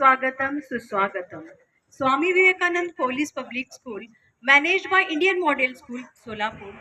स्वागतम सुस्वागतम. Swami Vivekanand police public school manage by Indian model school Solapur.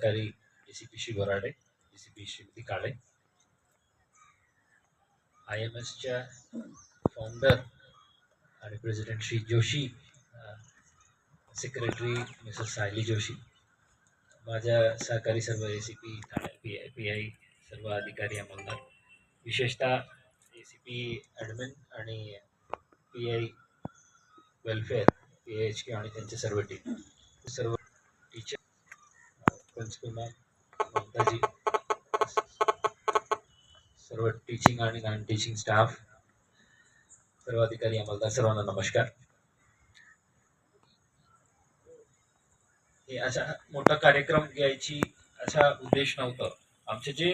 सहकारी D C P Shri C P Shrimati Kale. I M एसच्या founder आणि president Shri Joshi secretary Mrs Sayali Joshi माझ्या सहकारी सर्व A C P P I P I सर्व अधिकारी अंमलदार विशेषतः ए सी पी ॲडमिन आणि P I welfare P H K आणि त्यांचे सर्व टीम सर्व प्रिन्सिपल ममताजी सर्व टीचिंग आणि नॉन टीचिंग स्टाफ सर्व अधिकारी अंमलदार सर्वांना नमस्कार. हे असा मोठा कार्यक्रम घ्यायची असा उद्देश नव्हतं. आमचे जे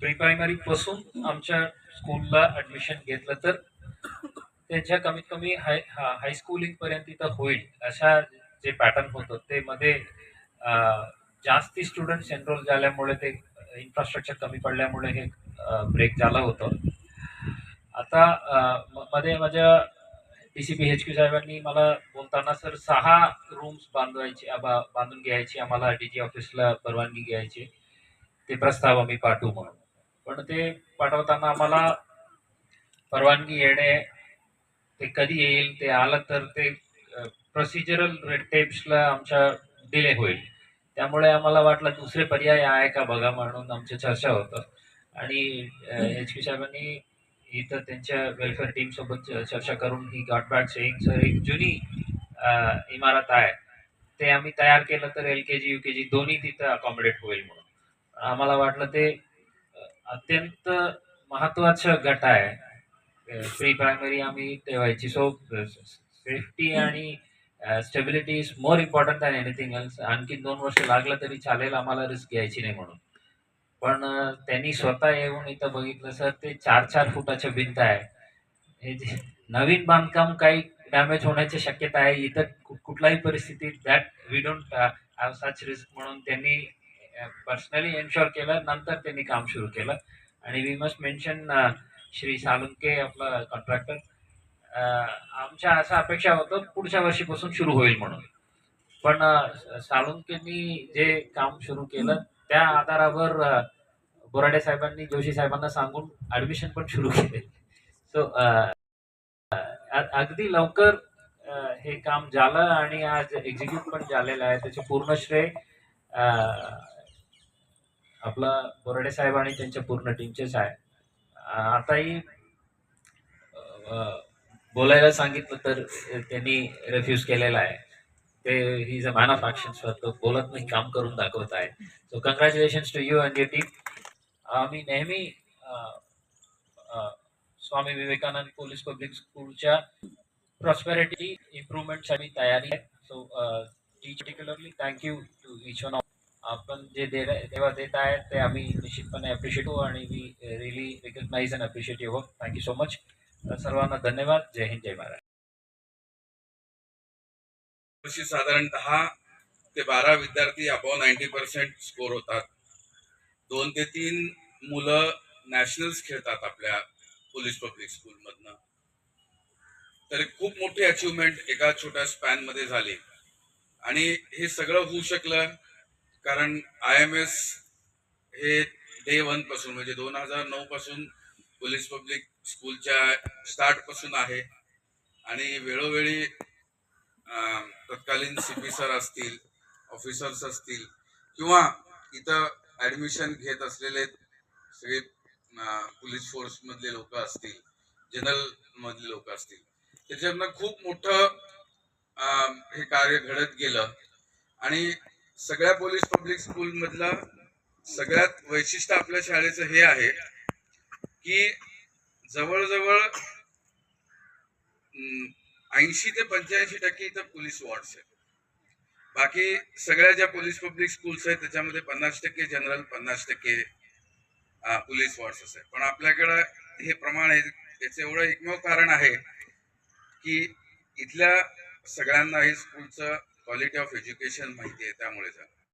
प्री प्रायमरी पासून आमच्या स्कूलला ऍडमिशन घेतलं तर त्यांच्या कमीत कमी हाय हायस्कूलिंग पर्यंत इथं होईल अशा जे पॅटर्न होतं ते मध्ये जास्ती स्टुडंट्स एनरोल झाल्यामुळे ते इन्फ्रास्ट्रक्चर कमी पडल्यामुळे हे ब्रेक झालं होतं. आता मध्ये माझ्या D C P H Q साहेबांनी मला बोलताना सर सहा रूम्स बांधवायचे बांधून घ्यायची आम्हाला डी जी ऑफिसला परवानगी घ्यायची. ते प्रस्ताव आम्ही पाठवू म्हणून. पण ते पाठवताना आम्हाला परवानगी येणे ते कधी येईल ते आलं तर ते प्रोसिजरल टेप्सला आमच्या डिले होईल. त्यामुळे आम्हाला वाटलं दुसरे पर्याय आहे का बघा म्हणून आमची चर्चा होतं. आणि एच पी साहेबांनी इथं त्यांच्या वेलफेअर टीम सोबत चर्चा करून he got bat saying sir एक जुनी इमारत आहे. ते आम्ही तयार केलं तर एल के जी यू के जी दोन्ही तिथं अकॉमोडेट होईल म्हणून. आम्हाला वाटलं ते अत्यंत महत्त्वाचं गट आहे. प्री प्रायमरी आम्ही ठेवायची. सो सेफ्टी आणि stability is more important than anything else आणखी दोन वर्ष लागलं तरी चालेल आम्हाला रिस्क घ्यायची नाही म्हणून. पण uh, त्यांनी स्वतः येऊन इथं बघितलं सर ते चार चार फुटाच्या भिंत आहे. हे जे नवीन बांधकाम काही डॅमेज होण्याची शक्यता आहे. इथं कु- कुठल्याही परिस्थितीत that we don't have uh, such risk म्हणून त्यांनी uh, पर्सनली एन्शुअर केलं. नंतर त्यांनी काम सुरू केलं. आणि we must mention Shri Salunke आपला कॉन्ट्रॅक्टर आमच्या असं अपेक्षा होतं पुढच्या वर्षीपासून सुरू होईल म्हणून. पण साळुंकेंनी जे काम सुरू केलं त्या आधारावर बोराडे साहेबांनी जोशी साहेबांना सांगून ऍडमिशन पण सुरू केले. सो अगदी लवकर हे काम झालं आणि आज एक्झिक्यूट पण झालेलं आहे. त्याचे पूर्ण श्रेय आपला बोराडे साहेब आणि त्यांच्या पूर्ण टीमचेच आहे. आताही बोलायला सांगितलं तर त्यांनी रेफ्यूज केलेला आहे. ते he a man of action तो बोलत नाही काम करून दाखवत आहे. So congratulation to you and your team आम्ही नेहमी स्वामी विवेकानंद पोलीस पब्लिक स्कूलच्या प्रॉस्पेरिटी इम्प्रुव्हमेंटसाठी तयारी आहे. So particularly thank you to each one आपण जे देवा तेव्हा देत आहे ते आम्ही निश्चितपणे अप्रिशिएट आणि we really recognise and appreciate your thank you so much सर्वांना धन्यवाद. जय हिंद जय महाराज वर्षी साधारण दहा ते बारा विद्यार्थी अबाव नाईन्टी पर्सेंट स्कोर होतात. दोन ते तीन मुलं नॅशनल्स खेळतात आपल्या पोलीस पब्लिक स्कूलमधनं. तर खूप मोठी अचिव्हमेंट एका छोट्या स्पॅनमध्ये झाली. आणि हे सगळं होऊ शकलं कारण आय एम एस हे डे वनपासून म्हणजे दोन हजार नऊ पासून पोलीस पब्लिक स्कूलच्या स्टार्टपासून आहे. आणि वेळोवेळी तत्कालीन सीपी सर असतील ऑफिसर्स असतील किंवा इथं ऍडमिशन घेत असलेले सगळे पोलीस फोर्स मधले लोक असतील जनरल मधले लोक असतील. त्याच्यातनं खूप मोठं हे कार्य घडत गेलं. आणि सगळ्या पोलीस पब्लिक स्कूल मधलं सगळ्यात वैशिष्ट्य आपल्या शाळेचं हे आहे की जवळजवळ ऐंशी ते पंच्याऐंशी टक्के इथं पोलीस वॉर्ड्स आहेत. बाकी सगळ्या ज्या पोलीस पब्लिक स्कूल्स आहेत त्याच्यामध्ये पन्नास टक्के जनरल पन्नास टक्के पोलीस वॉर्ड्स असतात. पण आपल्याकडं हे प्रमाण आहे त्याचं एवढं एकमेव कारण आहे की इथल्या सगळ्यांना हे स्कूलचं क्वालिटी ऑफ एज्युकेशन माहिती आहे त्यामुळे झालं.